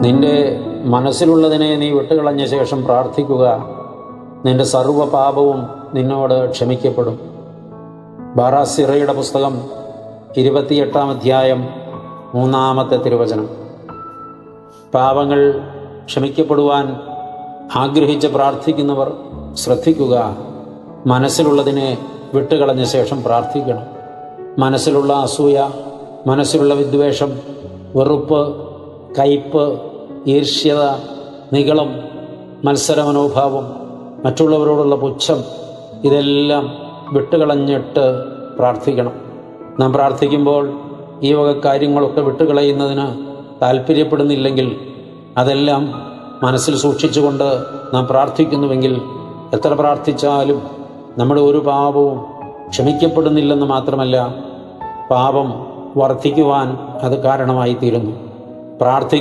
നിന്റെ മനസ്സിലുള്ളതിനെ നീ വിട്ടുകളഞ്ഞ ശേഷം പ്രാർത്ഥിക്കുക. നിന്റെ സർവ പാപവും നിന്നോട് ക്ഷമിക്കപ്പെടും. ബാറാസിറയുടെ പുസ്തകം ഇരുപത്തിയെട്ടാം അധ്യായം മൂന്നാമത്തെ തിരുവചനം. പാപങ്ങൾ ക്ഷമിക്കപ്പെടുവാൻ ആഗ്രഹിച്ച് പ്രാർത്ഥിക്കുന്നവർ ശ്രദ്ധിക്കുക. മനസ്സിലുള്ളതിനെ വിട്ടുകളഞ്ഞ ശേഷം പ്രാർത്ഥിക്കണം. മനസ്സിലുള്ള അസൂയ മനസ്സിലുള്ള വിദ്വേഷം വെറുപ്പ് കയ്പ് ഈർഷ്യത നികളം മത്സരമനോഭാവം മറ്റുള്ളവരോടുള്ള പുച്ഛം ഇതെല്ലാം വിട്ടുകളഞ്ഞിട്ട് പ്രാർത്ഥിക്കണം. നാം പ്രാർത്ഥിക്കുമ്പോൾ ഈ വക കാര്യങ്ങളൊക്കെ വിട്ടുകളയുന്നതിന് താല്പര്യപ്പെടുന്നില്ലെങ്കിൽ അതെല്ലാം മനസ്സിൽ സൂക്ഷിച്ചുകൊണ്ട് നാം പ്രാർത്ഥിക്കുന്നുവെങ്കിൽ എത്ര പ്രാർത്ഥിച്ചാലും നമ്മുടെ ഒരു പാപവും ക്ഷമിക്കപ്പെടുന്നില്ലെന്ന് മാത്രമല്ല പാപം വർദ്ധിക്കുവാൻ അത് കാരണമായി തീരുന്നു പ്രാർത്ഥി